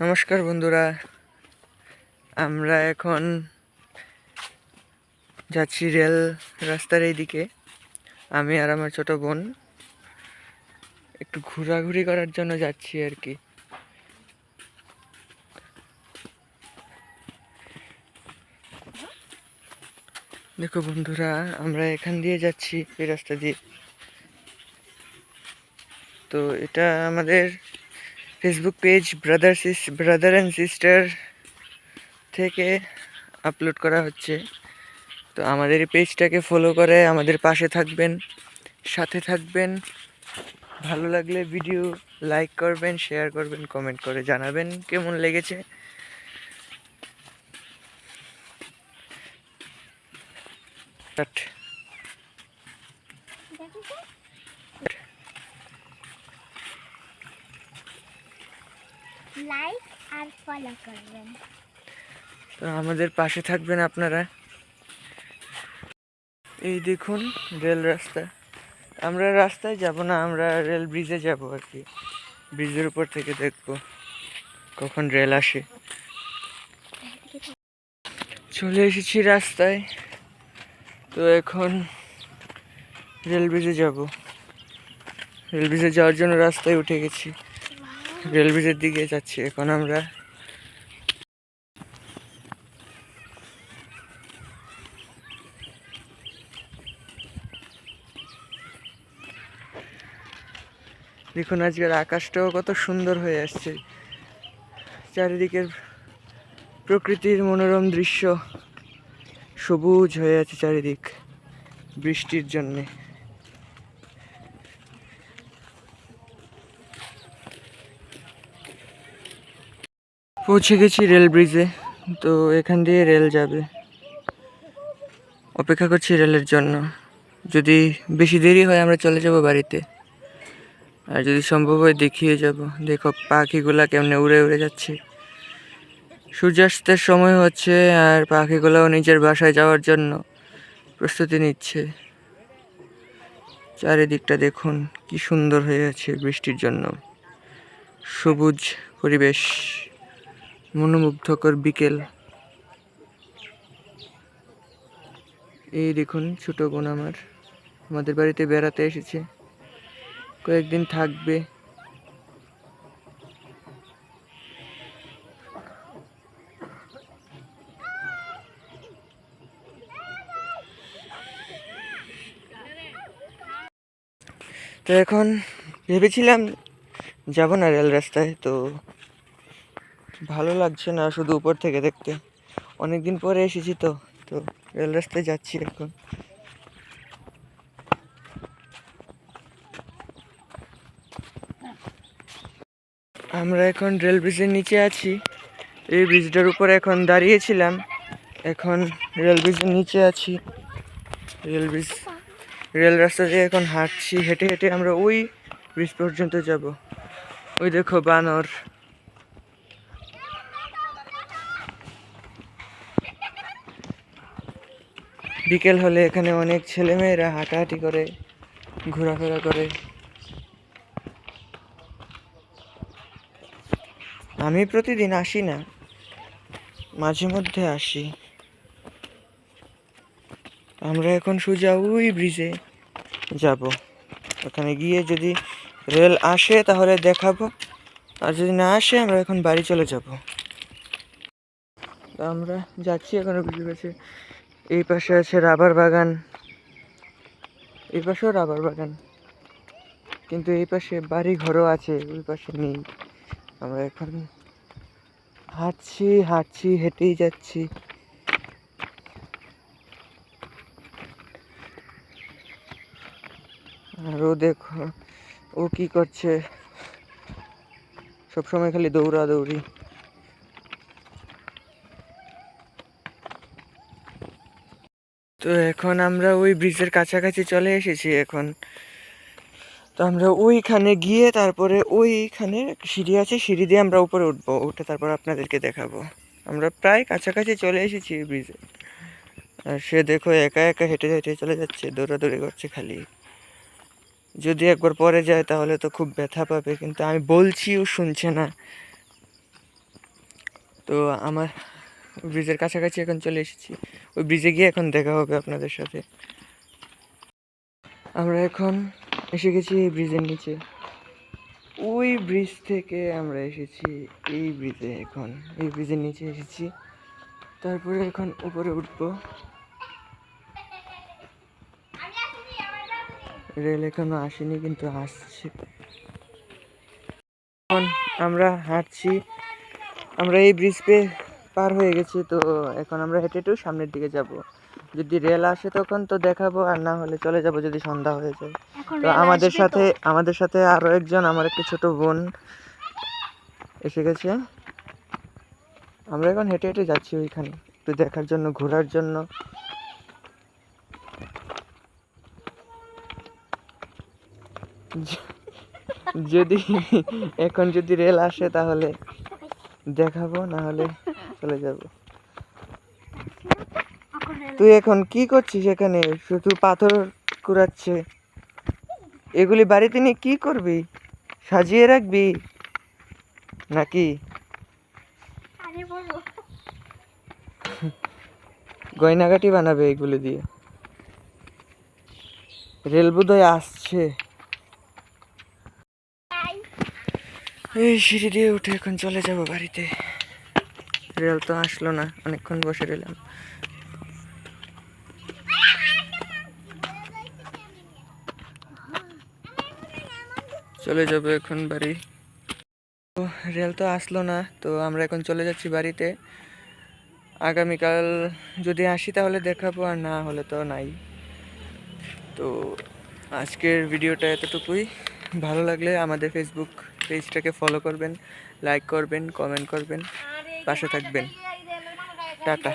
নমস্কার বন্ধুরা। আমরা এখন যাচ্ছি রেল রাস্তার এই দিকে আমি আর আমার ছোট বোন একটু ঘোরাঘুরি করার জন্য যাচ্ছি আর কি। দেখো বন্ধুরা, আমরা এখান দিয়ে যাচ্ছি এই রাস্তা দিয়ে। তো এটা আমাদের Facebook page brother sis brother and sister থেকে আপলোড করা হচ্ছে তো আমাদের এই পেজটাকে ফলো করে, আমাদের পাশে থাকবেন, সাথে থাকবেন ভালো লাগলে ভিডিও লাইক করবেন শেয়ার করবেন কমেন্ট করে জানাবেন কেমন লেগেছে Cut. লাইক আর ফলো করবেন। তো আমাদের পাশে থাকবেন আপনারা। এই দেখুন, রেল রাস্তা। আমরা রাস্তায় যাব না, আমরা রেল ব্রিজে যাব আর কি। ব্রিজের উপর থেকে দেখব কখন রেল আসে। চলে এসেছি রাস্তায়। তো এখন রেল ব্রিজে যাব। রেল ব্রিজে যাওয়ার জন্য রাস্তায় উঠে গেছি। রেল ব্রিজের দিকে যাচ্ছি, এখন আমরা। দেখুন, আজকের আকাশটাও কত সুন্দর হয়ে আসছে। চারিদিকের প্রকৃতির মনোরম দৃশ্য সবুজ হয়ে আছে চারিদিক বৃষ্টির জন্যে। পৌঁছে গেছি রেল ব্রিজে। তো এখান দিয়ে রেল যাবে। অপেক্ষা করছি রেলের জন্য। যদি বেশি দেরি হয়, আমরা চলে যাব বাড়িতে। আর যদি সম্ভব হয়, দেখিয়ে যাব। দেখো পাখিগুলা কেমনে উড়ে উড়ে যাচ্ছে। সূর্যাস্তের সময় হচ্ছে, আর পাখিগুলোও নিজের বাসায় যাওয়ার জন্য প্রস্তুতি নিচ্ছে। চারিদিকটা দেখুন, কি সুন্দর হয়ে আছে বৃষ্টির জন্য। সবুজ পরিবেশ। মনোমুগ্ধকর বিকেল। এই দেখুন, ছোট বোন আমার আমাদের বাড়িতে বেড়াতে এসেছে। কয়েকদিন থাকবে। তো এখন ভেবেছিলাম যাব না রেল রাস্তায়, তো ভালো লাগছে না শুধু উপর থেকে দেখতে। অনেক দিন পরে এসেছি তো তো রেল রাস্তায় যাচ্ছি এখন। আমরা এখন রেল ব্রিজের নিচে আছি। এই ব্রিজটার উপর এখন দাঁড়িয়েছিলাম। এখন রেল ব্রিজের নিচে আছি। রেল ব্রিজ, রেল রাস্তা দিয়ে এখন হাঁটছি। হেঁটে হেঁটে আমরা ওই ব্রিজ পর্যন্ত যাব। ওই দেখো বানর। বিকেল হলে এখানে অনেক ছেলেমেয়েরা হাঁটাহাঁটি করে, ঘোরাফেরা করে। আমি প্রতিদিন আসি না, মাঝে মধ্যে আসি। আমরা এখন সোজা ওই ব্রিজে যাব। ওখানে গিয়ে যদি রেল আসে তাহলে দেখাবো, আর যদি না আসে আমরা এখন বাড়ি চলে যাব। আমরা যাচ্ছি এখন ব্রিজের কাছে এই পাশে আছে রাবার বাগান। এই পাশেও রাবার বাগান। কিন্তু এই পাশে বাড়ি ঘরও আছে, ওই পাশে নেই। আমরা এখন হাঁটছি হাঁটছি, হেঁটেই যাচ্ছি। আর ও দেখো, ও কি করছে? সবসময় খালি দৌড়াদৌড়ি। তো এখন আমরা ওই ব্রিজের কাছাকাছি চলে এসেছি এখন। তো আমরা ওইখানে গিয়ে তারপরে ওইখানে সিঁড়ি আছে, সিঁড়ি দিয়ে আমরা উপরে উঠবো। উঠে তারপর আপনাদেরকে দেখাবো। আমরা প্রায় কাছাকাছি চলে এসেছি ব্রিজে। আর সে দেখো একা একা হেঁটে হেঁটে চলে যাচ্ছে, দৌড়াদৌড়ি করছে খালি। যদি একবার পরে যায় তাহলে তো খুব ব্যথা পাবে, কিন্তু আমি বলছি ও শুনছে না। তো আমার ব্রিজের কাছাকাছি এখন চলে এসেছি। ওই ব্রিজে গিয়ে এখন দেখা হবে আপনাদের সাথে। আমরা এখন এসে গেছি এই ব্রিজের নিচে। ওই ব্রিজ থেকে আমরা এসেছি, এই ব্রিজে এখন। এই ব্রিজের নিচে এসেছি। তারপরে এখন উপরে উঠবো। রেল এখনও আসেনি, কিন্তু আসছে। এখন আমরা হাঁটছি। আমরা এই ব্রিজ পে পার হয়ে গেছি তো এখন আমরা হেঁটে হেঁটেও সামনের দিকে যাব। যদি রেল আসে তখন তো দেখাবো আর না হলে চলে যাব যদি সন্ধ্যা হয়ে যায়। তো আমাদের সাথে আমাদের সাথে আরও একজন আমার একটি ছোট বোন এসে গেছে। আমরা এখন হেঁটে হেঁটে যাচ্ছি ওইখানে একটু দেখার জন্য ঘোরার জন্য। যদি এখন যদি রেল আসে তাহলে দেখাবো না হলে চলে যাব। তুই এখন কি করছিস এখানে? শুধু পাথর কুড়াচ্ছে। এগুলি বাড়িতে নিয়ে কি করবি? সাজিয়ে রাখবি? নাকি? গয়নাগাটি বানাবে এগুলো দিয়ে। রেল বোধহয় আসছে। এই সিঁড়ি দিয়ে উঠে এখন চলে যাব বাড়িতে। রেল তো আসলো না, অনেকক্ষণ বসে রইলাম। চলে যাব এখন বাড়ি। তো রেল তো আসলো না, তো আমরা এখন চলে যাচ্ছি বাড়িতে। আগামীকাল যদি আসি তাহলে দেখাবো, আর না হলে তো নাই। তো আজকের ভিডিওটা এতটুকুই। ভালো লাগলে আমাদের ফেসবুক পেজটাকে ফলো করবেন লাইক করবেন কমেন্ট করবেন। পাশে থাকবেন। টাটা।